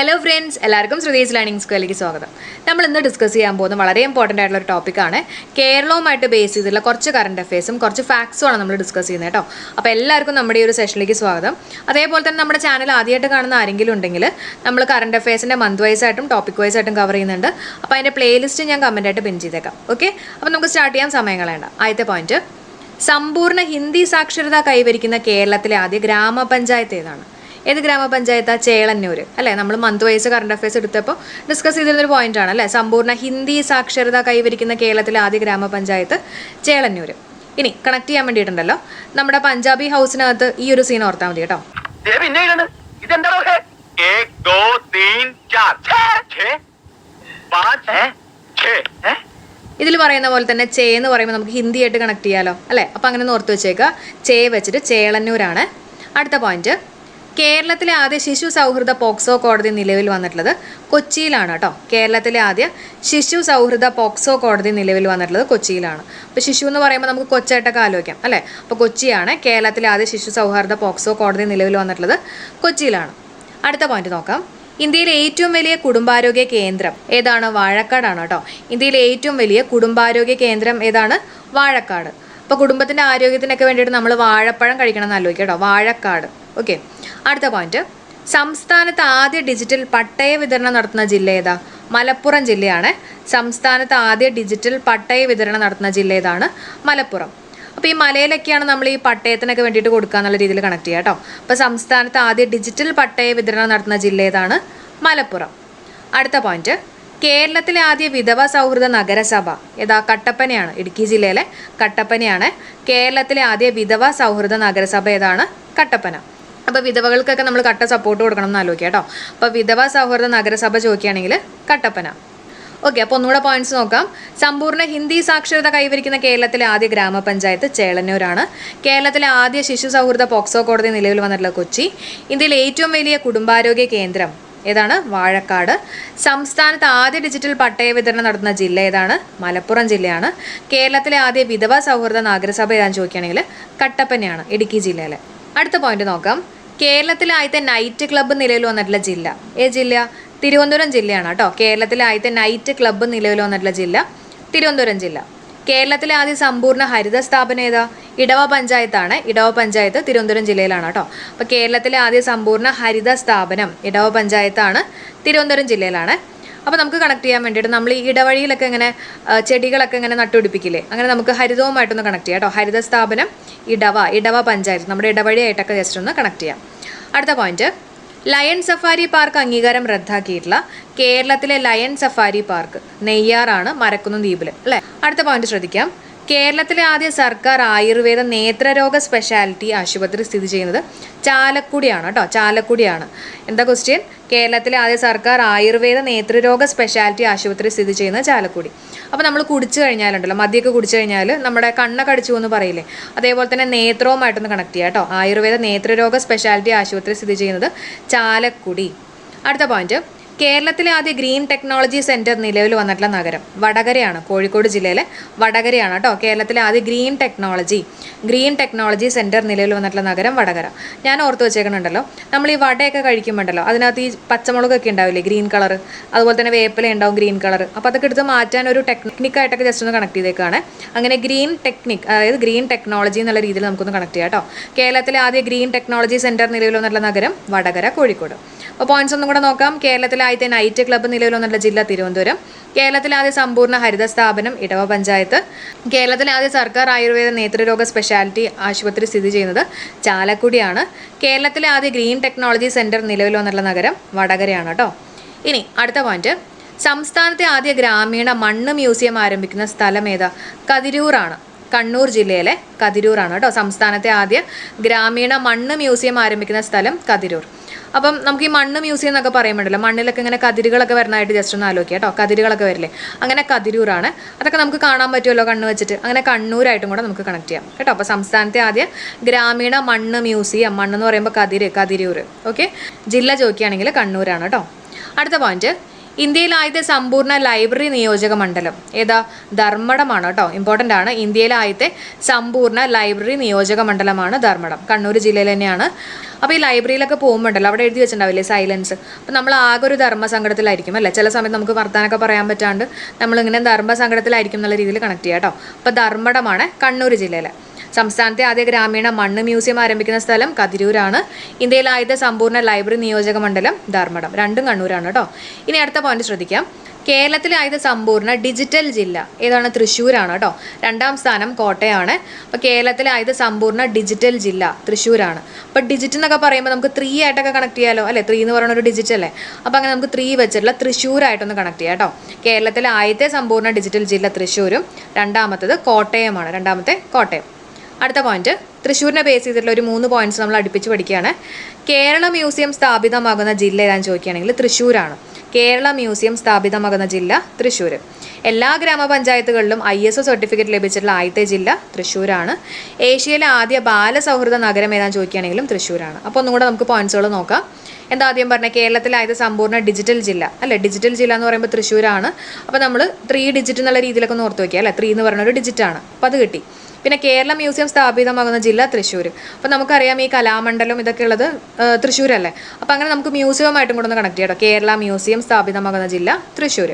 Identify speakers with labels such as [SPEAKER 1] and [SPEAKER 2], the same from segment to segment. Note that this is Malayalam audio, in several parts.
[SPEAKER 1] ഹലോ ഫ്രണ്ട്സ് എല്ലാവർക്കും ശ്രുതീസ് ലേണിംഗ് സ്കൂളിലേക്ക് സ്വാഗതം. നമ്മൾ ഇന്ന് ഡിസ്കസ് ചെയ്യാൻ പോകുന്ന വളരെ ഇമ്പോർട്ടന്റ് ആയിട്ടുള്ള ഒരു ടോപ്പിക്കാണ് കേരളവുമായിട്ട് ബേസ് ചെയ്തിട്ടുള്ള കുറച്ച് കറണ്ട് അഫയേഴ്സും കുറച്ച് ഫാക്ട്സും ആണ് നമ്മൾ ഡിസ്കസ് ചെയ്യുന്നത് കേട്ടോ. അപ്പോൾ എല്ലാവർക്കും നമ്മുടെ ഈ ഒരു സെഷനിലേക്ക് സ്വാഗതം. അതേപോലെ തന്നെ നമ്മുടെ ചാനൽ ആദ്യമായിട്ട് കാണുന്ന ആരെങ്കിലും ഉണ്ടെങ്കിൽ നമ്മൾ കറണ്ട് അഫയേഴ്സിന്റെ മന്ത് വൈസ് ആയിട്ടും ടോപ്പിക് വൈസ് ആയിട്ടും കവർ ചെയ്യുന്നുണ്ട്. അപ്പോൾ അതിന്റെ പ്ലേലിസ്റ്റ് ഞാൻ കമന്റ് ആയിട്ട് പിൻ ചെയ്തേക്കാം. ഓക്കെ അപ്പോൾ നമുക്ക് സ്റ്റാർട്ട് ചെയ്യാൻ സമയം കളയണ്ട. ആദ്യത്തെ പോയിന്റ് സമ്പൂർണ ഹിന്ദി സാക്ഷരത കൈവരിക്കുന്ന കേരളത്തിലെ ആദ്യ ഗ്രാമപഞ്ചായത്ത് ഏതാണ്? ഏത് ഗ്രാമപഞ്ചായത്താ? ചേളന്നൂർ അല്ലേ? നമ്മൾ മന്ത് വൈസ് കറണ്ട് അഫയേഴ്സ് എടുത്തപ്പോൾ ഡിസ്കസ് ചെയ്തിരുന്നൊരു പോയിന്റാണ് അല്ലേ? സമ്പൂർണ ഹിന്ദി സാക്ഷരത കൈവരിക്കുന്ന കേരളത്തിലെ ആദ്യ ഗ്രാമപഞ്ചായത്ത് ചേളന്നൂർ ഇനി കണക്ട് ചെയ്യാൻ വേണ്ടിയിട്ടുണ്ടല്ലോ. നമ്മുടെ പഞ്ചാബി ഹൗസിനകത്ത് ഈ ഒരു സീൻ ഓർത്താൽ മതി കേട്ടോ. ഇതിൽ പറയുന്ന പോലെ തന്നെ ചേ എന്ന് പറയുമ്പോൾ നമുക്ക് ഹിന്ദിയായിട്ട് കണക്ട് ചെയ്യാലോ അല്ലേ? അപ്പൊ അങ്ങനെ ഓർത്ത് വെച്ചേക്കുക ചേ വെച്ചിട്ട് ചേളന്നൂരാണ്. അടുത്ത പോയിന്റ് കേരളത്തിലെ ആദ്യ ശിശു സൗഹൃദ പോക്സോ കോടതി നിലവിൽ വന്നിട്ടുള്ളത് കൊച്ചിയിലാണ് കേട്ടോ. കേരളത്തിലെ ആദ്യ ശിശു സൗഹൃദ പോക്സോ കോടതി നിലവിൽ വന്നിട്ടുള്ളത് കൊച്ചിയിലാണ്. അപ്പോൾ ശിശു എന്ന് പറയുമ്പോൾ നമുക്ക് കൊച്ചായിട്ടൊക്കെ ആലോചിക്കാം അല്ലേ? അപ്പോൾ കൊച്ചിയാണ് കേരളത്തിലെ ആദ്യ ശിശു സൗഹൃദ പോക്സോ കോടതി നിലവിൽ വന്നിട്ടുള്ളത് കൊച്ചിയിലാണ്. അടുത്ത പോയിന്റ് നോക്കാം. ഇന്ത്യയിലെ ഏറ്റവും വലിയ കുടുംബാരോഗ്യ കേന്ദ്രം ഏതാണ്? വാഴക്കാടാണ് കേട്ടോ. ഇന്ത്യയിലെ ഏറ്റവും വലിയ കുടുംബാരോഗ്യ കേന്ദ്രം ഏതാണ്? വാഴക്കാട്. അപ്പോൾ കുടുംബത്തിന്റെ ആരോഗ്യത്തിനൊക്കെ വേണ്ടിയിട്ട് നമ്മൾ വാഴപ്പഴം കഴിക്കണം എന്ന് ആലോചിക്കാം കേട്ടോ. വാഴക്കാട്. ഓക്കെ അടുത്ത പോയിന്റ് സംസ്ഥാനത്ത് ആദ്യ ഡിജിറ്റൽ പട്ടയ വിതരണം നടത്തുന്ന ജില്ല ഏതാ? മലപ്പുറം ജില്ലയാണ്. സംസ്ഥാനത്ത് ആദ്യ ഡിജിറ്റൽ പട്ടയ വിതരണം നടത്തുന്ന ജില്ല ഏതാണ്? മലപ്പുറം. അപ്പോൾ ഈ മലയിലൊക്കെയാണ് നമ്മൾ ഈ പട്ടയത്തിനൊക്കെ വേണ്ടിയിട്ട് കൊടുക്കുക എന്നുള്ള രീതിയിൽ കണക്ട് ചെയ്യുക കേട്ടോ. അപ്പോൾ സംസ്ഥാനത്ത് ആദ്യ ഡിജിറ്റൽ പട്ടയ വിതരണം നടത്തുന്ന ജില്ല ഏതാണ്? മലപ്പുറം. അടുത്ത പോയിന്റ് കേരളത്തിലെ ആദ്യ വിധവ സൗഹൃദ നഗരസഭ ഏതാ? കട്ടപ്പനയാണ് ഇടുക്കി ജില്ലയിലെ കട്ടപ്പനയാണ്. കേരളത്തിലെ ആദ്യ വിധവ സൗഹൃദ നഗരസഭ ഏതാണ്? കട്ടപ്പന. അപ്പോൾ വിധവകൾക്കൊക്കെ നമ്മൾ കട്ട സപ്പോർട്ട് കൊടുക്കണം എന്ന് ആലോചിക്കുക കേട്ടോ അപ്പോൾ വിധവ സൗഹൃദ നഗരസഭ ചോദിക്കുകയാണെങ്കിൽ കട്ടപ്പന. ഓക്കെ അപ്പോൾ ഒന്നുകൂടെ പോയിന്റ്സ് നോക്കാം. സമ്പൂർണ ഹിന്ദി സാക്ഷരത കൈവരിക്കുന്ന കേരളത്തിലെ ആദ്യ ഗ്രാമപഞ്ചായത്ത് ചേളന്നൂരാണ്. കേരളത്തിലെ ആദ്യ ശിശു സൗഹൃദ പോക്സോ കോടതി നിലവിൽ വന്നിട്ടുള്ള കൊച്ചി. ഇന്ത്യയിലെ ഏറ്റവും വലിയ കുടുംബാരോഗ്യ കേന്ദ്രം ഏതാണ്? വാഴക്കാട്. സംസ്ഥാനത്ത് ആദ്യ ഡിജിറ്റൽ പട്ടയ വിതരണം നടത്തുന്ന ജില്ല ഏതാണ്? മലപ്പുറം ജില്ലയാണ്. കേരളത്തിലെ ആദ്യ വിധവ സൗഹൃദ നഗരസഭ ഏതാണെന്ന് ചോദിക്കുകയാണെങ്കിൽ കട്ടപ്പനയാണ് ഇടുക്കി ജില്ലയിലെ. അടുത്ത പോയിന്റ് നോക്കാം. കേരളത്തിലെ നൈറ്റ് ക്ലബ്ബ് നിലവിൽ വന്നിട്ടുള്ള ജില്ല. ഏ ജില്ല? തിരുവനന്തപുരം ജില്ലയാണ് കേട്ടോ. കേരളത്തിലെ നൈറ്റ് ക്ലബ്ബ് നിലവിൽ വന്നിട്ടുള്ള ജില്ല തിരുവനന്തപുരം ജില്ല. കേരളത്തിലെ ആദ്യ സമ്പൂർണ ഹരിത സ്ഥാപനം ഏതാ? ഇടവ പഞ്ചായത്താണ്. ഇടവ പഞ്ചായത്ത് തിരുവനന്തപുരം ജില്ലയിലാണ് കേട്ടോ. അപ്പോൾ കേരളത്തിലെ ആദ്യ സമ്പൂർണ ഹരിത സ്ഥാപനം ഇടവ പഞ്ചായത്താണ്. തിരുവനന്തപുരം ജില്ലയിലാണ്. അപ്പോൾ നമുക്ക് കണക്ട് ചെയ്യാൻ വേണ്ടിയിട്ട് നമ്മൾ ഈ ഇടവഴിയിലൊക്കെ ഇങ്ങനെ ചെടികളൊക്കെ ഇങ്ങനെ നട്ടുപിടിപ്പിക്കില്ലേ? അങ്ങനെ നമുക്ക് ഹരിതവുമായിട്ടൊന്ന് കണക്ട് ചെയ്യാം കേട്ടോ. ഹരിത സ്ഥാപനം ഇടവ ഇടവ പഞ്ചായത്ത്. നമ്മുടെ ഇടവഴിയായിട്ടൊക്കെ ജസ്റ്റ് ഒന്ന് കണക്ട് ചെയ്യാം. അടുത്ത പോയിന്റ് ലയൺ സഫാരി പാർക്ക് അംഗീകാരം റദ്ദാക്കിയിട്ടുള്ള കേരളത്തിലെ ലയൺ സഫാരി പാർക്ക് നെയ്യാറാണ് മരക്കുന്ന് ദ്വീപിൽ അല്ലേ? അടുത്ത പോയിന്റ് ശ്രദ്ധിക്കാം. കേരളത്തിലെ ആദ്യ സർക്കാർ ആയുർവേദ നേത്രരോഗ സ്പെഷ്യാലിറ്റി ആശുപത്രി സ്ഥിതി ചെയ്യുന്നത് ചാലക്കുടിയാണ് കേട്ടോ ചാലക്കുടിയാണ്. എന്താ ക്വസ്റ്റ്യൻ കേരളത്തിലെ ആദ്യ സർക്കാർ ആയുർവേദ നേത്രരോഗ സ്പെഷ്യാലിറ്റി ആശുപത്രി സ്ഥിതി ചെയ്യുന്നത് ചാലക്കുടി. അപ്പോൾ നമ്മൾ കുടിച്ചു കഴിഞ്ഞാലുണ്ടല്ലോ മദ്യമൊക്കെ കുടിച്ചു കഴിഞ്ഞാൽ നമ്മുടെ കണ്ണൊക്കെ അടിച്ചു എന്ന് പറയില്ലേ? അതേപോലെ തന്നെ നേത്രവുമായിട്ടൊന്ന് കണക്ട് ചെയ്യാം കേട്ടോ. ആയുർവേദ നേത്രരോഗ സ്പെഷ്യാലിറ്റി ആശുപത്രി സ്ഥിതി ചെയ്യുന്നത് ചാലക്കുടി. അടുത്ത പോയിന്റ് കേരളത്തിലെ ആദ്യ ഗ്രീൻ ടെക്നോളജി സെന്റർ നിലവിൽ വന്നിട്ടുള്ള നഗരം വടകരയാണ് കോഴിക്കോട് ജില്ലയിലെ വടകരയാണ് കേട്ടോ. കേരളത്തിലെ ആദ്യ green technology green technology centre നിലവിൽ വന്നിട്ടുള്ള നഗരം വടകര. ഞാൻ ഓർത്ത് വെച്ചേക്കുന്നുണ്ടല്ലോ നമ്മൾ ഈ വടയൊക്കെ കഴിക്കുമ്പോണ്ടല്ലോ അതിനകത്ത് ഈ പച്ചമുളകൊക്കെ ഉണ്ടാവില്ലേ ഗ്രീൻ കളർ അതുപോലെ തന്നെ വേപ്പില ഉണ്ടാവും ഗ്രീൻ കളർ അപ്പോൾ അതൊക്കെ എടുത്ത് മാറ്റാൻ ഒരു ടെക്നിക്കായിട്ടൊക്കെ ജസ്റ്റ് ഒന്ന് കണക്ട് ചെയ്തേക്കാണ്. അങ്ങനെ ഗ്രീൻ ടെക്നിക് അതായത് ഗ്രീൻ ടെക്നോളജി എന്നുള്ള രീതിയിൽ നമുക്കൊന്ന് കണക്ട് ചെയ്യാം കേട്ടോ. കേരളത്തിലെ ആദ്യ ഗ്രീൻ ടെക്നോളജി സെന്റർ നിലവിൽ വന്നിട്ടുള്ള നഗരം വടകര കോഴിക്കോട്. അപ്പോൾ പോയിന്റ്സ് ഒന്നും കൂടെ നോക്കാം. കേരളത്തിലെ ആദ്യത്തെ നൈറ്റ് ക്ലബ്ബ് നിലവിൽ വന്നിട്ടുള്ള ജില്ല തിരുവനന്തപുരം. കേരളത്തിലെ ആദ്യ സമ്പൂർണ ഹരിത സ്ഥാപനം ഇടവ പഞ്ചായത്ത്. കേരളത്തിലെ ആദ്യ സർക്കാർ ആയുർവേദ നേത്രരോഗ സ്പെഷ്യാലിറ്റി ആശുപത്രി സ്ഥിതി ചെയ്യുന്നത് ചാലക്കുടിയാണ്. കേരളത്തിലെ ആദ്യ ഗ്രീൻ ടെക്നോളജി സെന്റർ നിലവിൽ വന്നിട്ടുള്ള നഗരം വടകരയാണ് കേട്ടോ ഇനി അടുത്ത പോയിന്റ്. സംസ്ഥാനത്തെ ആദ്യ ഗ്രാമീണ മണ്ണ് മ്യൂസിയം ആരംഭിക്കുന്ന സ്ഥലം ഏതാ? കതിരൂറാണ് കണ്ണൂർ ജില്ലയിലെ കതിരൂറാണ് കേട്ടോ സംസ്ഥാനത്തെ ആദ്യ ഗ്രാമീണ മണ്ണ് മ്യൂസിയം ആരംഭിക്കുന്ന സ്ഥലം കതിരൂർ. അപ്പം നമുക്ക് ഈ മണ്ണ് മ്യൂസിയം എന്നൊക്കെ പറയുമ്പോഴല്ലോ മണ്ണിലൊക്കെ ഇങ്ങനെ കതിരുകളൊക്കെ വരുന്നതായിട്ട് ജസ്റ്റ് ഒന്ന് ആലോചിക്കുക കേട്ടോ. കതിരുകളൊക്കെ വരില്ലേ? അങ്ങനെ കതിരൂറാണ് അതൊക്കെ നമുക്ക് കാണാൻ പറ്റുമല്ലോ കണ്ണ് വെച്ചിട്ട്. അങ്ങനെ കണ്ണൂരായിട്ടും കൂടെ നമുക്ക് കണക്ട് ചെയ്യാം കേട്ടോ. അപ്പോൾ സംസ്ഥാനത്തെ ആദ്യം ഗ്രാമീണ മണ്ണ് മ്യൂസിയം മണ്ണ് എന്ന് പറയുമ്പോൾ കതിര് കതിരൂർ ഓക്കെ ജില്ല ചോദിക്കുകയാണെങ്കിൽ കണ്ണൂരാണ് കേട്ടോ. അടുത്ത പോയിന്റ് ഇന്ത്യയിൽ ആദ്യത്തെ സമ്പൂർണ ലൈബ്രറി നിയോജക മണ്ഡലം. ഏതാ? ധർമ്മടമാണ് കേട്ടോ. ഇമ്പോർട്ടന്റ് ആണ്. ഇന്ത്യയിൽ ആദ്യത്തെ സമ്പൂർണ ലൈബ്രറി നിയോജക മണ്ഡലമാണ് ധർമ്മടം. കണ്ണൂർ ജില്ലയിൽ തന്നെയാണ്. അപ്പോൾ ഈ ലൈബ്രറിയിലൊക്കെ പോകുമ്പോണ്ടല്ലോ അവിടെ എഴുതി വെച്ചിട്ടുണ്ടാവില്ലേ സൈലൻസ് അപ്പോൾ നമ്മൾ ആകെ ഒരു ധർമ്മ സങ്കടത്തിലായിരിക്കും അല്ലേ? ചില സമയത്ത് നമുക്ക് വർത്താനൊക്കെ പറയാൻ പറ്റാണ്ട് നമ്മളിങ്ങനെ ധർമ്മ സങ്കടത്തിലായിരിക്കും എന്നുള്ള രീതിയിൽ കണക്ട് ചെയ്യാം കേട്ടോ. അപ്പോൾ ധർമ്മടമാണ് കണ്ണൂർ ജില്ലയിലെ. സംസ്ഥാനത്തെ ആദ്യ ഗ്രാമീണ മണ്ണ് മ്യൂസിയം ആരംഭിക്കുന്ന സ്ഥലം കതിരൂരാണ്. ഇന്ത്യയിലെ ആദ്യത്തെ സമ്പൂർണ ലൈബ്രറി നിയോജക മണ്ഡലം ധർമ്മടം. രണ്ടും കണ്ണൂരാണ് കേട്ടോ. ഇനി അടുത്ത പോയിന്റ് ശ്രദ്ധിക്കാം. കേരളത്തിലെ ആയത് സമ്പൂർണ ഡിജിറ്റൽ ജില്ല ഏതാണ്? തൃശ്ശൂരാണ് കേട്ടോ. രണ്ടാം സ്ഥാനം കോട്ടയാണ്. അപ്പോൾ കേരളത്തിലെ ആയത് സമ്പൂർണ ഡിജിറ്റൽ ജില്ല തൃശ്ശൂരാണ്. അപ്പോൾ ഡിജിറ്റ് എന്നൊക്കെ പറയുമ്പോൾ നമുക്ക് ത്രീ ആയിട്ടൊക്കെ കണക്ട് ചെയ്യാലോ? അല്ലേ? ത്രീ എന്ന് പറയുന്ന ഒരു ഡിജിറ്റ് അല്ലേ? അപ്പോൾ അങ്ങനെ നമുക്ക് ത്രീ വെച്ചിട്ടുള്ള തൃശ്ശൂരായിട്ടൊന്ന് കണക്ട് ചെയ്യാം കേട്ടോ. കേരളത്തിലെ ആദ്യത്തെ സമ്പൂർണ ഡിജിറ്റൽ ജില്ല തൃശ്ശൂരും രണ്ടാമത്തത് കോട്ടയമാണ്. രണ്ടാമത്തെ കോട്ടയം. അടുത്ത പോയിന്റ് തൃശ്ശൂരിനെ ബേസ് ചെയ്തിട്ടുള്ള ഒരു മൂന്ന് പോയിന്റ്സ് നമ്മൾ അടുപ്പിച്ച് പഠിക്കുകയാണ്. കേരള മ്യൂസിയം സ്ഥാപിതമാകുന്ന ജില്ല ഏതാണെന്ന് ചോദിക്കുകയാണെങ്കിൽ തൃശ്ശൂരാണ്. കേരള മ്യൂസിയം സ്ഥാപിതമാകുന്ന ജില്ല തൃശ്ശൂർ എല്ലാ ഗ്രാമപഞ്ചായത്തുകളിലും ഐ എസ് ഒ സർട്ടിഫിക്കറ്റ് ലഭിച്ചിട്ടുള്ള ആദ്യത്തെ ജില്ല തൃശ്ശൂരാണ്. ഏഷ്യയിലെ ആദ്യ ബാലസൗഹൃദ നഗരം ഏതാണെന്ന് ചോദിക്കുകയാണെങ്കിലും തൃശ്ശൂരാണ്. അപ്പോൾ ഒന്നും കൂടെ നമുക്ക് പോയിന്റ്സുകൾ നോക്കാം. എന്താ ആദ്യം പറഞ്ഞത്? കേരളത്തിലെ ആദ്യത്തെ സമ്പൂർണ ഡിജിറ്റൽ ജില്ല. അല്ലേ? ഡിജിറ്റൽ ജില്ല എന്ന് പറയുമ്പോൾ തൃശ്ശൂരാണ്. അപ്പോൾ നമ്മൾ ത്രീ ഡിജിറ്റ് എന്നുള്ള രീതിയിലൊക്കെ ഒന്ന് ഓർത്ത് വയ്ക്കുക അല്ലേ? ത്രീ എന്ന് പറഞ്ഞൊരു ഡിജിറ്റാണ് അപ്പോൾ അത് കിട്ടി. പിന്നെ കേരള മ്യൂസിയം സ്ഥാപിതമാകുന്ന ജില്ല തൃശ്ശൂർ. അപ്പോൾ നമുക്കറിയാം ഈ കലാമണ്ഡലം ഇതൊക്കെ ഉള്ളത് തൃശ്ശൂരല്ലേ? അപ്പോൾ അങ്ങനെ നമുക്ക് മ്യൂസിയമായിട്ടും കൂടെ ഒന്ന് കണക്ട് ചെയ്യാം കേരള മ്യൂസിയം സ്ഥാപിതമാകുന്ന ജില്ല തൃശ്ശൂർ.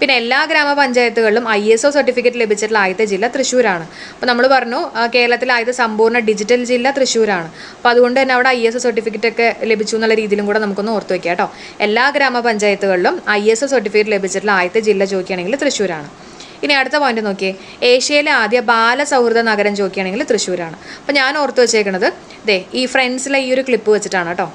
[SPEAKER 1] പിന്നെ എല്ലാ ഗ്രാമപഞ്ചായത്തുകളിലും ഐ എസ് ഒ സർട്ടിഫിക്കറ്റ് ലഭിച്ചിട്ടുള്ള ആദ്യത്തെ ജില്ല തൃശ്ശൂരാണ്. അപ്പോൾ നമ്മൾ പറഞ്ഞു കേരളത്തിലെ ആദ്യത്തെ സമ്പൂർണ ഡിജിറ്റൽ ജില്ല തൃശ്ശൂരാണ്. അപ്പോൾ അതുകൊണ്ട് തന്നെ അവിടെ ഐ എസ് ഒ സർട്ടിഫിക്കറ്റ് ഒക്കെ ലഭിച്ചു എന്നുള്ള രീതിയിലും കൂടെ നമുക്കൊന്ന് ഓർത്ത് വയ്ക്കാം കേട്ടോ. എല്ലാ ഗ്രാമപഞ്ചായത്തുകളിലും ഐ എസ് ഒ സർട്ടിഫിക്കറ്റ് ലഭിച്ചിട്ടുള്ള ആദ്യത്തെ ജില്ല ചോദിക്കുകയാണെങ്കിൽ തൃശ്ശൂരാണ്. ഇനി അടുത്ത പോയിന്റ് നോക്കിയേ. ഏഷ്യയിലെ ആദ്യ ബാലസൗഹൃദ നഗരം ചോദിക്കുകയാണെങ്കിൽ തൃശ്ശൂരാണ്. അപ്പോൾ ഞാൻ ഓർത്ത് വെച്ചേക്കണത് ദേ ഈ ഫ്രണ്ട്സിലെ ഈ ഒരു ക്ലിപ്പ് വെച്ചിട്ടാണ് കേട്ടോ.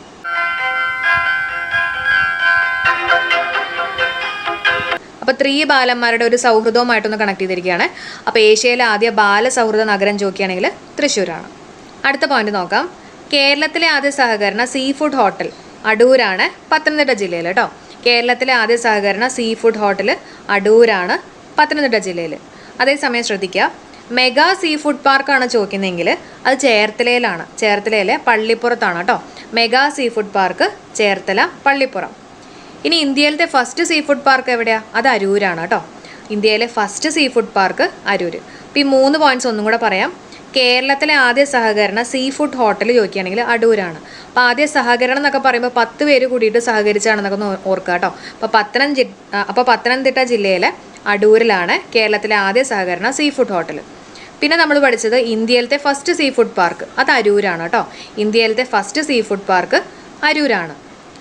[SPEAKER 1] അപ്പോൾ ത്രീ ബാലന്മാരുടെ ഒരു സൗഹൃദവുമായിട്ടൊന്ന് കണക്ട് ചെയ്തിരിക്കുകയാണ്. അപ്പോൾ ഏഷ്യയിലെ ആദ്യ ബാലസൗഹൃദ നഗരം ചോദിക്കുകയാണെങ്കിൽ തൃശ്ശൂരാണ്. അടുത്ത പോയിന്റ് നോക്കാം. കേരളത്തിലെ ആദ്യ സഹകരണ സീ ഫുഡ് ഹോട്ടൽ അടൂരാണ് പത്തനംതിട്ട ജില്ലയിൽ കേട്ടോ. കേരളത്തിലെ ആദ്യ സഹകരണ സീ ഫുഡ് ഹോട്ടൽ അടൂരാണ് പത്തനംതിട്ട ജില്ലയിൽ അതേസമയം ശ്രദ്ധിക്കുക മെഗാ സീ ഫുഡ് പാർക്കാണ് ചോദിക്കുന്നതെങ്കിൽ അത് ചേർത്തലയിലാണ്. ചേർത്തലയിലെ പള്ളിപ്പുറത്താണ് കേട്ടോ. Mega seafood park Cherthala Pallippuram. ഇനി ഇന്ത്യയിലത്തെ ഫസ്റ്റ് സീ ഫുഡ് പാർക്ക് എവിടെയാണ് അത് അരൂരാണ് കേട്ടോ. ഇന്ത്യയിലെ first sea food park Aroor അപ്പോൾ ഈ മൂന്ന് പോയിന്റ്സ് ഒന്നും കൂടെ പറയാം. കേരളത്തിലെ ആദ്യ സഹകരണ സീ ഫുഡ് ഹോട്ടൽ ചോദിക്കുകയാണെങ്കിൽ അടൂരാണ്. അപ്പോൾ ആദ്യ സഹകരണം എന്നൊക്കെ പറയുമ്പോൾ പത്ത് പേര് കൂടിയിട്ട് സഹകരിച്ചാണെന്നൊക്കെ ഒന്ന് ഓർക്കുക കേട്ടോ. അപ്പോൾ പത്തനംതിട്ട അപ്പോൾ പത്തനംതിട്ട ജില്ലയിലെ അടൂരിലാണ് കേരളത്തിലെ ആദ്യ സഹകരണ സീ ഫുഡ് ഹോട്ടൽ പിന്നെ നമ്മൾ പഠിച്ചത് ഇന്ത്യയിലത്തെ ഫസ്റ്റ് സീ ഫുഡ് പാർക്ക് അത് അരൂരാണ് കേട്ടോ. ഇന്ത്യയിലത്തെ ഫസ്റ്റ് സീ ഫുഡ് പാർക്ക് അരൂരാണ്.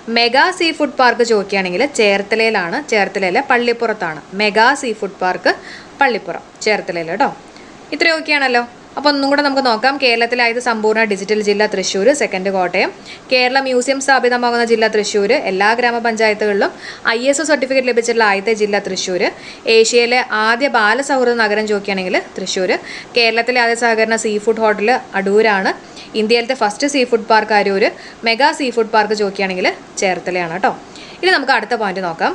[SPEAKER 1] മെഗാ സീ ഫുഡ് പാർക്ക് ചോദിക്കുകയാണെങ്കിൽ ചേർത്തലയിലാണ്. ചേർത്തലയിലെ പള്ളിപ്പുറത്താണ്. Mega sea food park Pallippuram. ചേർത്തലയിൽ കേട്ടോ. ഇത്രയൊക്കെയാണല്ലോ. അപ്പോൾ ഒന്നും കൂടെ നമുക്ക് നോക്കാം. കേരളത്തിലായത് സമ്പൂർണ ഡിജിറ്റൽ ജില്ല തൃശ്ശൂർ സെക്കൻഡ് കോട്ടയം. കേരള മ്യൂസിയം സ്ഥാപിതമാകുന്ന ജില്ല തൃശ്ശൂർ എല്ലാ ഗ്രാമപഞ്ചായത്തുകളിലും ഐ എസ് ഒ സർട്ടിഫിക്കറ്റ് ലഭിച്ചിട്ടുള്ള ആദ്യത്തെ ജില്ല തൃശ്ശൂർ ഏഷ്യയിലെ ആദ്യ ബാലസൗഹൃദ നഗരം ചോദിക്കുകയാണെങ്കിൽ തൃശ്ശൂർ കേരളത്തിലെ ആദ്യ സഹകരണ സീ ഫുഡ് ഹോട്ടൽ അടൂരാണ്. ഇന്ത്യയിലത്തെ first sea food park Aroor mega sea food park ചോദിക്കുകയാണെങ്കിൽ ചേർത്തലയാണ് കേട്ടോ. ഇനി നമുക്ക് അടുത്ത പോയിന്റ് നോക്കാം.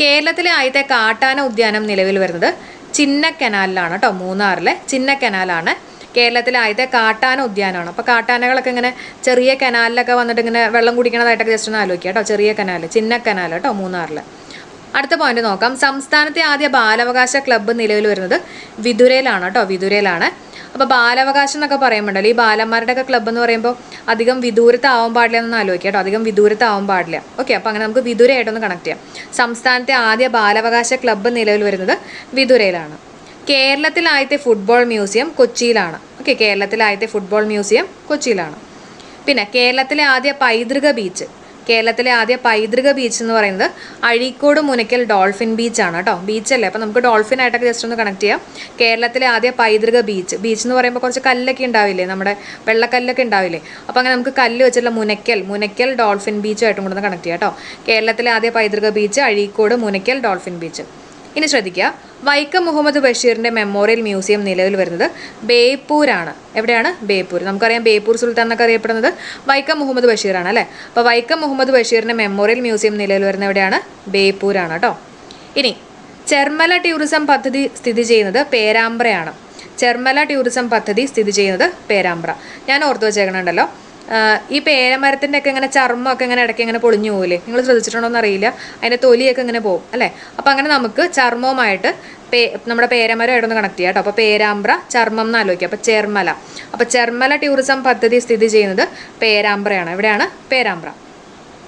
[SPEAKER 1] കേരളത്തിലെ ആദ്യത്തെ കാട്ടാന ഉദ്യാനം നിലവിൽ വരുന്നത് ചിന്ന ചിന്നക്കനാലിലാണ് കേട്ടോ. മൂന്നാറിലെ ചിന്ന ചിന്നക്കനാലാണ്. കേരളത്തിലെ ആദ്യത്തെ കാട്ടാന ഉദ്യാനമാണ്. അപ്പോൾ കാട്ടാനകളൊക്കെ ഇങ്ങനെ ചെറിയ കനാലിലൊക്കെ വന്നിട്ട് ഇങ്ങനെ വെള്ളം കുടിക്കണതായിട്ടൊക്കെ ജസ്റ്റ് ഒന്ന് ആലോചിക്കുക കേട്ടോ. ചെറിയ കനാൽ ചിന്നക്കനാൽ കേട്ടോ മൂന്നാറിൽ അടുത്ത പോയിന്റ് നോക്കാം. സംസ്ഥാനത്തെ ആദ്യ ബാലാവകാശ ക്ലബ്ബ് നിലവിൽ വരുന്നത് വിതുരയിലാണ് കേട്ടോ. വിതുരയിലാണ്. അപ്പോൾ ബാലാവകാശം എന്നൊക്കെ പറയുമ്പോണ്ടല്ലോ ഈ ബാലന്മാരുടെ ഒക്കെ ക്ലബ്ബ് എന്ന് പറയുമ്പോൾ അധികം വിദൂരത്താവാൻ പാടില്ല എന്നൊന്ന് ആലോചിക്കുക കേട്ടോ. അധികം വിദൂരത്താവാൻ പാടില്ല. ഓക്കെ അപ്പോൾ അങ്ങനെ നമുക്ക് വിദുരയായിട്ടൊന്ന് കണക്ട് ചെയ്യാം. സംസ്ഥാനത്തെ ആദ്യ ബാലാവകാശ ക്ലബ്ബ് നിലവിൽ വരുന്നത് വിതുരയിലാണ് കേരളത്തിലെ ആദ്യത്തെ ഫുട്ബോൾ മ്യൂസിയം കൊച്ചിയിലാണ്. ഓക്കെ കേരളത്തിലെ ആദ്യത്തെ ഫുട്ബോൾ മ്യൂസിയം കൊച്ചിയിലാണ്. പിന്നെ കേരളത്തിലെ ആദ്യ പൈതൃക ബീച്ച് കേരളത്തിലെ ആദ്യ പൈതൃക ബീച്ച് എന്ന് പറയുന്നത് അഴീക്കോട് മുനക്കൽ ഡോൾഫിൻ ബീച്ചാണ് കേട്ടോ ബീച്ചല്ലേ അപ്പോൾ നമുക്ക് ഡോൾഫിൻ ആയിട്ടൊക്കെ ജസ്റ്റ് ഒന്ന് കണക്ട് ചെയ്യാം. കേരളത്തിലെ ആദ്യ പൈതൃക ബീച്ച് ബീച്ച് എന്ന് പറയുമ്പോൾ കുറച്ച് കല്ലൊക്കെ ഉണ്ടാവില്ലേ? നമ്മുടെ വെള്ളക്കല്ലൊക്കെ ഉണ്ടാവില്ലേ? അപ്പോൾ അങ്ങനെ നമുക്ക് കല്ല് വെച്ചിട്ടുള്ള മുനക്കൽ മുനക്കൽ ഡോൾഫിൻ ബീച്ചുമായിട്ടും കൂടെ ഒന്ന് കണക്ട് ചെയ്യാം കേട്ടോ കേരളത്തിലെ ആദ്യ പൈതൃക beach Azhikode Munakkal dolphin beach ഇനി ശ്രദ്ധിക്കുക വൈക്കം മുഹമ്മദ് ബഷീറിന്റെ മെമ്മോറിയൽ മ്യൂസിയം നിലവിൽ വരുന്നത് ബേപ്പൂരാണ്. എവിടെയാണ്? ബേപ്പൂർ. നമുക്കറിയാം ബേപ്പൂർ സുൽത്താൻ എന്നൊക്കെ അറിയപ്പെടുന്നത് വൈക്കം മുഹമ്മദ് ബഷീറാണ് അല്ലേ? അപ്പോൾ വൈക്കം മുഹമ്മദ് ബഷീറിന്റെ മെമ്മോറിയൽ മ്യൂസിയം നിലവിൽ വരുന്ന എവിടെയാണ്? ബേപ്പൂരാണ് കേട്ടോ. ഇനി ചെർമല ടൂറിസം പദ്ധതി സ്ഥിതി ചെയ്യുന്നത് പേരാമ്പ്രയാണ്. ചെർമല ടൂറിസം പദ്ധതി സ്ഥിതി ചെയ്യുന്നത് പേരാമ്പ്ര. ഞാൻ ഓർത്തു വെച്ചേക്കണുണ്ടല്ലോ. ഈ പേരമരത്തിന്റെ ഒക്കെ ഇങ്ങനെ ചർമ്മമൊക്കെ ഇങ്ങനെ ഇടയ്ക്ക് ഇങ്ങനെ പൊളിഞ്ഞു പോകില്ലേ നിങ്ങൾ ശ്രദ്ധിച്ചിട്ടുണ്ടോ എന്ന് അറിയില്ല. അതിന്റെ തൊലിയൊക്കെ ഇങ്ങനെ പോകും അല്ലേ? അപ്പോൾ അങ്ങനെ നമുക്ക് ചർമ്മവുമായിട്ട് പേ നമ്മുടെ പേരമരമായിട്ടൊന്ന് കണക്ട് ചെയ്യാം കേട്ടോ. അപ്പോൾ പേരാമ്പ്ര ചർമ്മം എന്ന് ആലോചിക്കുക അപ്പോൾ ചെർമല അപ്പോൾ ചെർമല ടൂറിസം പദ്ധതി സ്ഥിതി ചെയ്യുന്നത് പേരാമ്പ്രയാണ്. എവിടെയാണ്? പേരാമ്പ്ര.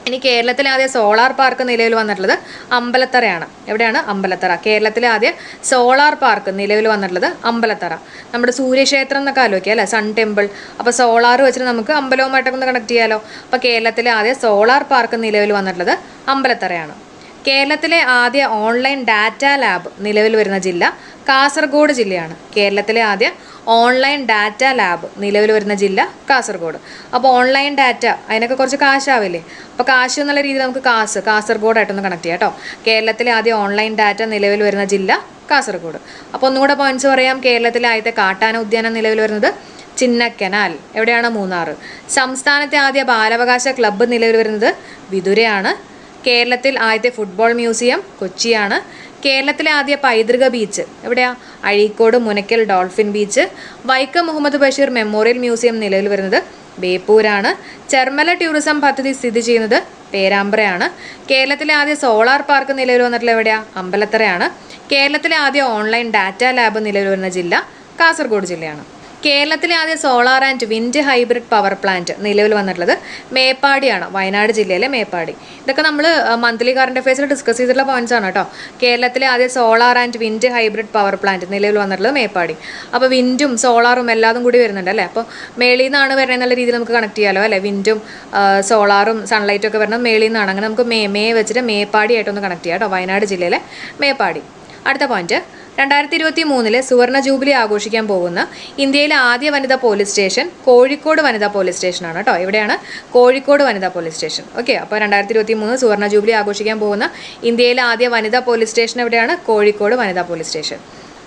[SPEAKER 1] ഇനി കേരളത്തിലെ ആദ്യ സോളാർ പാർക്ക് നിലവിൽ വന്നിട്ടുള്ളത് അമ്പലത്തറയാണ്. എവിടെയാണ്? അമ്പലത്തറ. കേരളത്തിലെ ആദ്യ സോളാർ പാർക്ക് നിലവിൽ വന്നിട്ടുള്ളത് അമ്പലത്തറ. നമ്മുടെ സൂര്യക്ഷേത്രം എന്നൊക്കെ ആലോചിക്കുക അല്ലേ? Sun temple. അപ്പോൾ സോളാർ വെച്ചിട്ട് നമുക്ക് അമ്പലവുമായിട്ടൊക്കെ ഒന്ന് കണക്ട് ചെയ്യാമല്ലോ അപ്പോൾ കേരളത്തിലെ ആദ്യ സോളാർ പാർക്ക് നിലവിൽ വന്നിട്ടുള്ളത് അമ്പലത്തറയാണ്. കേരളത്തിലെ ആദ്യ ഓൺലൈൻ ഡാറ്റ ലാബ് നിലവിൽ വരുന്ന ജില്ല കാസർഗോഡ് ജില്ലയാണ്. കേരളത്തിലെ ആദ്യ ഓൺലൈൻ ഡാറ്റ ലാബ് നിലവിൽ വരുന്ന ജില്ല കാസർഗോഡ്. അപ്പോൾ ഓൺലൈൻ ഡാറ്റ അതിനൊക്കെ കുറച്ച് കാശാവില്ലേ? അപ്പോൾ കാശ് എന്നുള്ള രീതിയിൽ നമുക്ക് കാസ് കാസർഗോഡായിട്ടൊന്ന് കണക്ട് ചെയ്യാം കേട്ടോ. കേരളത്തിലെ ആദ്യ ഓൺലൈൻ ഡാറ്റ നിലവിൽ വരുന്ന ജില്ല കാസർഗോഡ്. അപ്പോൾ ഒന്നുകൂടെ പോയിന്റ്സ് പറയാം. കേരളത്തിലെ ആദ്യത്തെ കാട്ടാന ഉദ്യാനം നിലവിൽ വരുന്നത് ചിന്നക്കനാൽ. എവിടെയാണ് മൂന്നാർ സംസ്ഥാനത്തെ ആദ്യ ബാലാവകാശ ക്ലബ്ബ് നിലവിൽ വരുന്നത് വിതുരയാണ്. കേരളത്തിൽ ആദ്യത്തെ ഫുട്ബോൾ മ്യൂസിയം കൊച്ചിയാണ്. കേരളത്തിലെ ആദ്യ പൈതൃക ബീച്ച് എവിടെയാ? Azhikode Munakkal dolphin beach. Vaikom Muhammad Basheer memorial museum നിലവിൽ വരുന്നത് ബേപ്പൂരാണ്. ചെർമല ടൂറിസം പദ്ധതി സ്ഥിതി ചെയ്യുന്നത് പേരാമ്പ്രയാണ്. കേരളത്തിലെ ആദ്യ സോളാർ പാർക്ക് നിലവിൽ വന്നിട്ടുള്ള എവിടെയാ? അമ്പലത്തറയാണ്. കേരളത്തിലെ ആദ്യ ഓൺലൈൻ ഡാറ്റ ലാബ് നിലവിൽ വരുന്ന ജില്ല കാസർഗോഡ് ജില്ലയാണ്. കേരളത്തിലെ ആദ്യ solar and wind hybrid power plant നിലവിൽ വന്നിട്ടുള്ളത് മേപ്പാടിയാണ് വയനാട് ജില്ലയിലെ മേപ്പാടി. ഇതൊക്കെ നമ്മൾ മന്ത്ലി കറണ്ട് അഫയേഴ്സിൽ ഡിസ്കസ് ചെയ്തിട്ടുള്ള പോയിന്റ്സ് ആണ് കേട്ടോ. കേരളത്തിലെ ആദ്യ solar and wind hybrid power plant നിലവിൽ വന്നിട്ടുള്ളത് മേപ്പാടി. അപ്പോൾ വിൻഡും സോളാറും എല്ലാതും കൂടി വരുന്നുണ്ട് അല്ലേ? അപ്പോൾ മേളിൽ നിന്നാണ് വരുന്നത് എന്നുള്ള രീതിയിൽ നമുക്ക് കണക്ട് ചെയ്യാലോ അല്ലേ? വിൻഡും സോളാറും സൺലൈറ്റും ഒക്കെ വരുന്നത് മേളിൽ നിന്നാണ്. അങ്ങനെ നമുക്ക് മേ മേ വെച്ചിട്ട് മേപ്പാടിയായിട്ടൊന്ന് കണക്ട് ചെയ്യാം കേട്ടോ വയനാട് ജില്ലയിലെ മേപ്പാടി. അടുത്ത പോയിന്റ് രണ്ടായിരത്തി ഇരുപത്തി മൂന്നിലെ സുവർണ ജൂബിലി ആഘോഷിക്കാൻ പോകുന്ന ഇന്ത്യയിലെ ആദ്യ വനിതാ പോലീസ് സ്റ്റേഷൻ കോഴിക്കോട് വനിതാ പോലീസ് സ്റ്റേഷനാണ് കേട്ടോ. ഇവിടെയാണ് കോഴിക്കോട് വനിതാ പോലീസ് സ്റ്റേഷൻ. ഓക്കെ അപ്പോൾ രണ്ടായിരത്തി ഇരുപത്തി മൂന്ന് സുവർണ ജൂബിലി ആഘോഷിക്കാൻ പോകുന്ന ഇന്ത്യയിലെ ആദ്യ വനിതാ പോലീസ് സ്റ്റേഷൻ എവിടെയാണ്? കോഴിക്കോട് വനിതാ പോലീസ് സ്റ്റേഷൻ.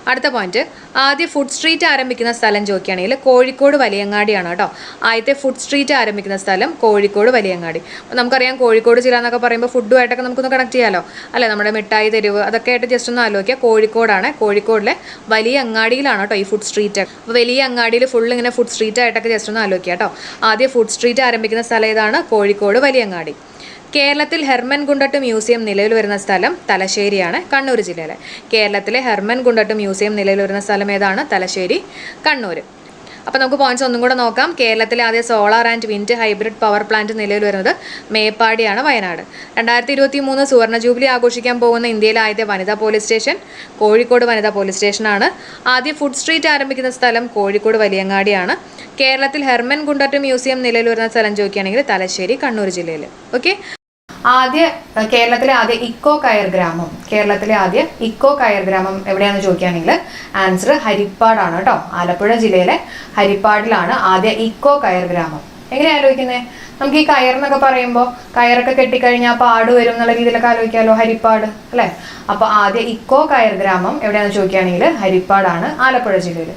[SPEAKER 1] അടുത്ത പോയിന്റ് ആദ്യ ഫുഡ് സ്ട്രീറ്റ് ആരംഭിക്കുന്ന സ്ഥലം ചോദിക്കുകയാണെങ്കിൽ കോഴിക്കോട് വലിയങ്ങാടിയാണ് കേട്ടോ. ആദ്യത്തെ ഫുഡ് സ്ട്രീറ്റ് ആരംഭിക്കുന്ന സ്ഥലം കോഴിക്കോട് വലിയങ്ങാടി. അപ്പോൾ നമുക്കറിയാം കോഴിക്കോട് ജില്ല എന്നൊക്കെ പറയുമ്പോൾ ഫുഡുമായിട്ടൊക്കെ നമുക്കൊന്ന് കണക്ട് ചെയ്യാമല്ലോ അല്ലേ? നമ്മുടെ മിഠായി തെരുവ് അതൊക്കെ ആയിട്ട് ജസ്റ്റ് ഒന്ന് ആലോചിക്കുക. കോഴിക്കോടാണ്. കോഴിക്കോടിലെ വലിയ അങ്ങാടിയിലാണ് കേട്ടോ ഈ ഫുഡ് സ്ട്രീറ്റ് അപ്പോൾ വലിയ അങ്ങാടിയിൽ ഫുൾ ഇങ്ങനെ ഫുഡ് സ്ട്രീറ്റ് ആയിട്ടൊക്കെ ജസ്റ്റ് ഒന്ന് ആലോചിക്കുക കേട്ടോ. ആദ്യ ഫുഡ് സ്ട്രീറ്റ് ആരംഭിക്കുന്ന സ്ഥലം ഏതാണ്? കോഴിക്കോട് വലിയങ്ങാടി. കേരളത്തിൽ ഹെർമൻ ഗുണ്ടട്ട് മ്യൂസിയം നിലവിൽ വരുന്ന സ്ഥലം തലശ്ശേരിയാണ് കണ്ണൂർ ജില്ലയിലെ. കേരളത്തിലെ ഹെർമൻ ഗുണ്ടട്ട് മ്യൂസിയം നിലവിൽ വരുന്ന സ്ഥലം ഏതാണ്? തലശ്ശേരി കണ്ണൂർ. അപ്പോൾ നമുക്ക് പോയിന്റ്സ് ഒന്നും കൂടെ നോക്കാം. കേരളത്തിലെ ആദ്യ solar and wind hybrid power plant നിലവിൽ വരുന്നത് മേപ്പാടിയാണ് വയനാട്. രണ്ടായിരത്തി ഇരുപത്തി മൂന്ന് സുവർണ ജൂബിലി ആഘോഷിക്കാൻ പോകുന്ന ഇന്ത്യയിലെ ആദ്യത്തെ വനിതാ പോലീസ് സ്റ്റേഷൻ കോഴിക്കോട് വനിതാ പോലീസ് സ്റ്റേഷനാണ് ആദ്യ ഫുഡ് സ്ട്രീറ്റ് ആരംഭിക്കുന്ന സ്ഥലം കോഴിക്കോട് വലിയങ്ങാടിയാണ്. കേരളത്തിൽ ഹെർമൻ ഗുണ്ടട്ട് മ്യൂസിയം നിലവിൽ വരുന്ന സ്ഥലം ചോദിക്കുകയാണെങ്കിൽ തലശ്ശേരി കണ്ണൂർ ജില്ലയിൽ. ഓക്കെ ആദ്യ കേരളത്തിലെ ആദ്യ ഇക്കോ കയർ ഗ്രാമം. കേരളത്തിലെ ആദ്യ ഇക്കോ കയർ ഗ്രാമം എവിടെയാണെന്ന് ചോദിക്കുകയാണെങ്കിൽ ആൻസർ ഹരിപ്പാടാണ് കേട്ടോ. ആലപ്പുഴ ജില്ലയിലെ ഹരിപ്പാടിലാണ് ആദ്യ ഇക്കോ കയർ ഗ്രാമം. എങ്ങനെയാ ആലോചിക്കുന്നത് നമുക്ക് ഈ കയർ എന്നൊക്കെ പറയുമ്പോൾ കയറൊക്കെ കെട്ടിക്കഴിഞ്ഞാൽ പാട് വരും എന്നുള്ള രീതിയിലൊക്കെ ആലോചിക്കാമല്ലോ ഹരിപ്പാട് അല്ലേ? അപ്പോൾ ആദ്യ ഇക്കോ കയർ ഗ്രാമം എവിടെയാണെന്ന് ചോദിക്കുകയാണെങ്കിൽ ഹരിപ്പാടാണ് ആലപ്പുഴ ജില്ലയിൽ.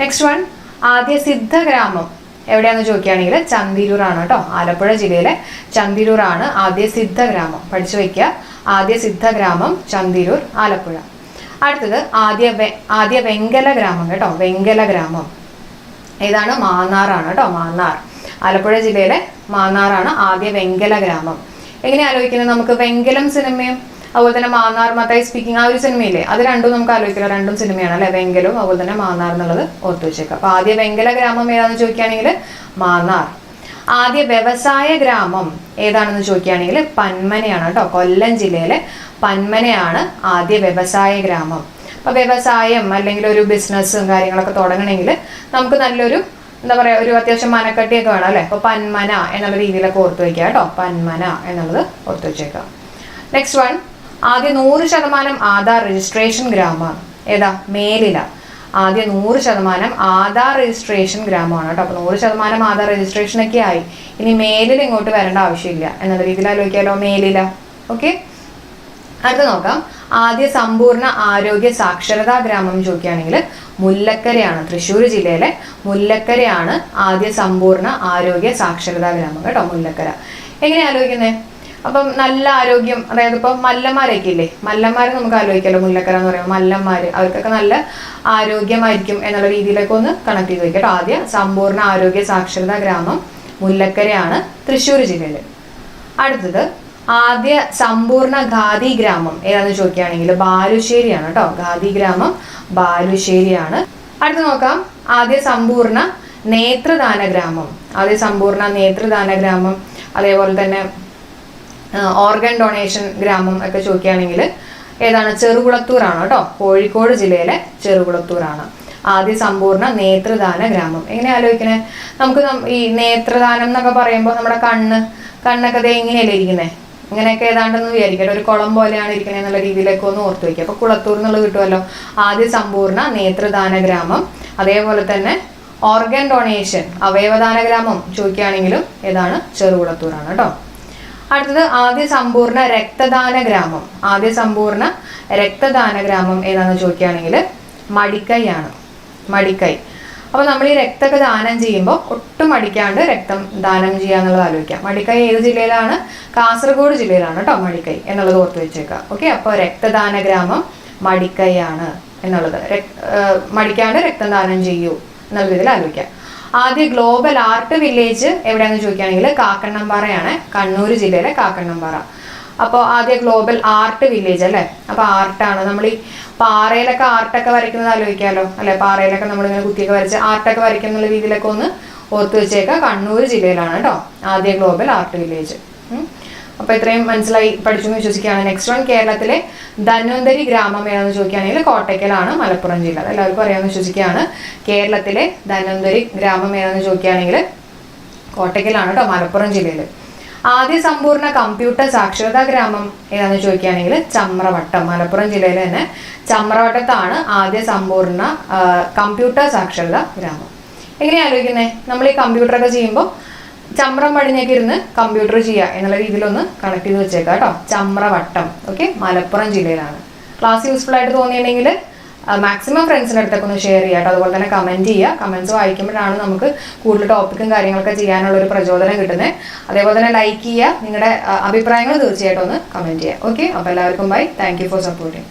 [SPEAKER 1] നെക്സ്റ്റ് വൺ ആദ്യ സിദ്ധ ഗ്രാമം. എവിടെയാണെന്ന് ചോദിക്കുകയാണെങ്കിൽ ചന്തിരൂർ ആണ് കേട്ടോ ആലപ്പുഴ ജില്ലയിലെ ചന്തിരൂർ ആണ് ആദ്യ സിദ്ധ ഗ്രാമം പഠിച്ചു വയ്ക്കുക ആദ്യ സിദ്ധ ഗ്രാമം ചന്തിരൂർ ആലപ്പുഴ. അടുത്തത് ആദ്യ ആദ്യ വെങ്കല ഗ്രാമം കേട്ടോ വെങ്കല ഗ്രാമം. ഏതാണ്? മാന്നാറാണ് കേട്ടോ മാന്നാർ. ആലപ്പുഴ ജില്ലയിലെ മാന്നാറാണ് ആദ്യ വെങ്കല ഗ്രാമം. എങ്ങനെ ആലോചിക്കുന്നത് നമുക്ക്? വെങ്കലം സിനിമയും അതുപോലെ തന്നെ മാന്നാർ മത്തായി സ്പീക്കിംഗ് ആ ഒരു സിനിമയില്ലേ അത് രണ്ടും നമുക്ക് ആലോചിക്കാം. രണ്ടും സിനിമയാണ് അല്ലെ? വെങ്കലവും അതുപോലെ തന്നെ മാന്നാർ എന്നുള്ളത് ഓർത്തു വെച്ചേക്കാം. അപ്പൊ ആദ്യ വെങ്കല ഗ്രാമം ഏതാണെന്ന് ചോദിക്കുകയാണെങ്കിൽ മാന്നാർ. ആദ്യ വ്യവസായ ഗ്രാമം ഏതാണെന്ന് ചോദിക്കുകയാണെങ്കിൽ പന്മനയാണ് കേട്ടോ. കൊല്ലം ജില്ലയിലെ പന്മനയാണ് ആദ്യ വ്യവസായ ഗ്രാമം. അപ്പൊ വ്യവസായം അല്ലെങ്കിൽ ഒരു ബിസിനസ്സും കാര്യങ്ങളൊക്കെ തുടങ്ങണമെങ്കിൽ നമുക്ക് നല്ലൊരു എന്താ പറയാ ഒരു അത്യാവശ്യം മനക്കട്ടിയൊക്കെ വേണം അല്ലെ? അപ്പൊ പന്മന എന്നുള്ള രീതിയിലൊക്കെ ഓർത്തു വെക്കുക കേട്ടോ. പന്മന എന്നുള്ളത് ഓർത്തു വെച്ചേക്കാം. നെക്സ്റ്റ് വൺ ആദ്യ നൂറ് ശതമാനം ആധാർ രജിസ്ട്രേഷൻ ഗ്രാമമാണ് ഏതാ? മേലില. ആദ്യ നൂറ് ശതമാനം ആധാർ രജിസ്ട്രേഷൻ ഗ്രാമമാണ് കേട്ടോ. അപ്പൊ നൂറ് ശതമാനം ആധാർ രജിസ്ട്രേഷൻ ഒക്കെ ആയി. ഇനി മേലിൽ ഇങ്ങോട്ട് വരേണ്ട ആവശ്യമില്ല. എന്നുള്ള രീതിയിൽ ആലോചിക്കാലോ? മേലില. ഓക്കെ? അടുത്ത നോക്കാം. ആദ്യ സമ്പൂർണ ആരോഗ്യ സാക്ഷരതാ ഗ്രാമം ചോദിക്കുകയാണെങ്കിൽ മുല്ലക്കരയാണ് തൃശ്ശൂർ ജില്ലയിലെ മുല്ലക്കരയാണ് ആദ്യ സമ്പൂർണ ആരോഗ്യ സാക്ഷരതാ ഗ്രാമം കേട്ടോ മുല്ലക്കര. എങ്ങനെ ആലോചിക്കുന്നത് അപ്പം നല്ല ആരോഗ്യം അതായത് ഇപ്പം മല്ലന്മാരൊക്കെ ഇല്ലേ മല്ലന്മാര് നമുക്ക് ആലോചിക്കാമല്ലോ മുല്ലക്കര എന്ന് പറയുമ്പോൾ മല്ലന്മാര്. അവർക്കൊക്കെ നല്ല ആരോഗ്യമായിരിക്കും എന്നുള്ള രീതിയിലൊക്കെ ഒന്ന് കണക്ട് ചെയ്ത് വെക്കാം ആദ്യം സമ്പൂർണ ആരോഗ്യ സാക്ഷരതാ ഗ്രാമം മുല്ലക്കരയാണ് തൃശ്ശൂർ ജില്ലയിൽ അടുത്തത് ആദ്യ സമ്പൂർണ ഖാദി ഗ്രാമം ഏതാണെന്ന് ചോദിക്കുകയാണെങ്കിൽ ബാലുശ്ശേരിയാണ് കേട്ടോ. ഖാദി ഗ്രാമം ബാലുശ്ശേരിയാണ്. അടുത്ത് നോക്കാം. ആദ്യ സമ്പൂർണ നേത്രദാന ഗ്രാമം. ആദ്യ സമ്പൂർണ നേത്രദാന ഗ്രാമം. അതേപോലെ തന്നെ ഓർഗൻ ഡൊണേഷൻ ഗ്രാമം ഒക്കെ ചോദിക്കുകയാണെങ്കിൽ ഏതാണ്? ചെറുകുളത്തൂറാണ് കേട്ടോ. കോഴിക്കോട് ജില്ലയിലെ ചെറുകുളത്തൂറാണ് ആദ്യ സമ്പൂർണ നേത്രദാന ഗ്രാമം. എങ്ങനെ ആലോചിക്കണേ? നമുക്ക് ഈ നേത്രദാനം എന്നൊക്കെ പറയുമ്പോൾ നമ്മുടെ കണ്ണ് കണ്ണൊക്കെ ദേ ഇങ്ങനെയല്ലേ ഇരിക്കുന്നത് ഇങ്ങനെയൊക്കെ ഏതാണ്ടെന്ന് വിചാരിക്കട്ടെ. ഒരു കുളം പോലെയാണ് ഇരിക്കുന്നത് എന്നുള്ള രീതിയിലൊക്കെ ഒന്ന് ഓർത്ത് വയ്ക്കുക. അപ്പോൾ കുളത്തൂർ എന്നുള്ളത് കിട്ടുമല്ലോ. ആദ്യ സമ്പൂർണ നേത്രദാന ഗ്രാമം. അതേപോലെ തന്നെ ഓർഗൻ ഡൊണേഷൻ അവയവദാന ഗ്രാമം ചോദിക്കുകയാണെങ്കിലും ഏതാണ്? ചെറുകുളത്തൂരാണ് കേട്ടോ. അടുത്തത് ആദ്യ സമ്പൂർണ രക്തദാന ഗ്രാമം. ആദ്യ സമ്പൂർണ രക്തദാന ഗ്രാമം ഏതാണെന്ന് ചോദിക്കുകയാണെങ്കിൽ മടിക്കൈയാണ്. മടിക്കൈ. അപ്പോൾ നമ്മൾ ഈ രക്തമൊക്കെ ദാനം ചെയ്യുമ്പോൾ ഒട്ടും മടിക്കാണ്ട് രക്തം ദാനം ചെയ്യുക എന്നുള്ളത് ആലോചിക്കാം. മടിക്കൈ ഏത് ജില്ലയിലാണ്? കാസർഗോഡ് ജില്ലയിലാണ് കേട്ടോ മടിക്കൈ എന്നുള്ളത് ഓർത്ത് വെച്ചേക്കുക. ഓക്കെ? അപ്പോൾ രക്തദാന ഗ്രാമം മടിക്കൈയാണ് എന്നുള്ളത്. മടിക്കാണ്ട് രക്തം ദാനം ചെയ്യൂ എന്നുള്ള രീതിയിൽ ആലോചിക്കാം. ആദ്യ ഗ്ലോബൽ ആർട്ട് വില്ലേജ് എവിടെയാണെന്ന് ചോദിക്കുകയാണെങ്കിൽ കാക്കണ്ണംപാറയാണ് കണ്ണൂർ ജില്ലയിലെ കാക്കണ്ണംപാറ അപ്പോൾ ആദ്യ ഗ്ലോബൽ ആർട്ട് വില്ലേജ് അല്ലേ? അപ്പോൾ ആർട്ടാണ്. നമ്മൾ ഈ പാറയിലൊക്കെ ആർട്ടൊക്കെ വരയ്ക്കുന്നത് ആലോചിക്കാമല്ലോ അല്ലെ? പാറയിലൊക്കെ നമ്മളിങ്ങനെ കുത്തിയൊക്കെ വരച്ച് ആർട്ടൊക്കെ വരയ്ക്കുന്ന രീതിയിലൊക്കെ ഒന്ന് ഓർത്ത് വെച്ചേക്കാം കണ്ണൂർ ജില്ലയിലാണ് കേട്ടോ ആദ്യ ഗ്ലോബൽ ആർട്ട് വില്ലേജ്. അപ്പോൾ ഇത്രയും മനസ്സിലായി പഠിച്ചു എന്ന് വിശ്വസിക്കുകയാണ് നെക്സ്റ്റ് വൺ കേരളത്തിലെ ധന്വന്തരി ഗ്രാമം ഏതാണെന്ന് ചോദിക്കുകയാണെങ്കിൽ കോട്ടയ്ക്കലാണ് മലപ്പുറം ജില്ല. എല്ലാവർക്കും അറിയാമെന്ന് വിശ്വസിക്കുകയാണ്. കേരളത്തിലെ ധന്വന്തരി ഗ്രാമം ഏതാണെന്ന് ചോദിക്കുകയാണെങ്കിൽ കോട്ടയ്ക്കലാണ് കേട്ടോ മലപ്പുറം ജില്ലയിൽ ആദ്യ സമ്പൂർണ കമ്പ്യൂട്ടർ സാക്ഷരതാ ഗ്രാമം ഏതാണെന്ന് ചോദിക്കുകയാണെങ്കിൽ ചമ്രവട്ടം. മലപ്പുറം ജില്ലയിൽ തന്നെ ചമ്രവട്ടത്താണ് ആദ്യ സമ്പൂർണ കമ്പ്യൂട്ടർ സാക്ഷരതാ ഗ്രാമം. എങ്ങനെയാ ആലോചിക്കുന്നത് നമ്മൾ ഈ കമ്പ്യൂട്ടറൊക്കെ ചെയ്യുമ്പോൾ ചമ്രം പടിഞ്ഞൊക്കെ ഇരുന്ന് കമ്പ്യൂട്ടർ ചെയ്യുക എന്നുള്ള രീതിയിലൊന്ന് കണക്ട് ചെയ്ത് വെച്ചേക്കാം കേട്ടോ. ചമ്രവട്ടം ഓക്കെ മലപ്പുറം ജില്ലയിലാണ്. ക്ലാസ് യൂസ്ഫുൾ ആയിട്ട് തോന്നിയിട്ടുണ്ടെങ്കിൽ മാക്സിമം ഫ്രണ്ട്സിന്റെ അടുത്തൊക്കെ ഒന്ന് ഷെയർ ചെയ്യാട്ടോ കേട്ടോ. അതുപോലെ തന്നെ കമന്റ് ചെയ്യുക. കമന്റ്സ് വായിക്കുമ്പോഴാണ് നമുക്ക് കൂടുതൽ ടോപ്പിക്കും കാര്യങ്ങളൊക്കെ ചെയ്യാനുള്ള ഒരു പ്രചോദനം കിട്ടുന്നത്. അതേപോലെ തന്നെ ലൈക്ക് ചെയ്യുക. നിങ്ങളുടെ അഭിപ്രായങ്ങൾ തീർച്ചയായിട്ടും ഒന്ന് കമന്റ് ചെയ്യുക. ഓക്കെ അപ്പോൾ എല്ലാവർക്കും ബൈ താങ്ക് ഫോർ സപ്പോർട്ടിങ്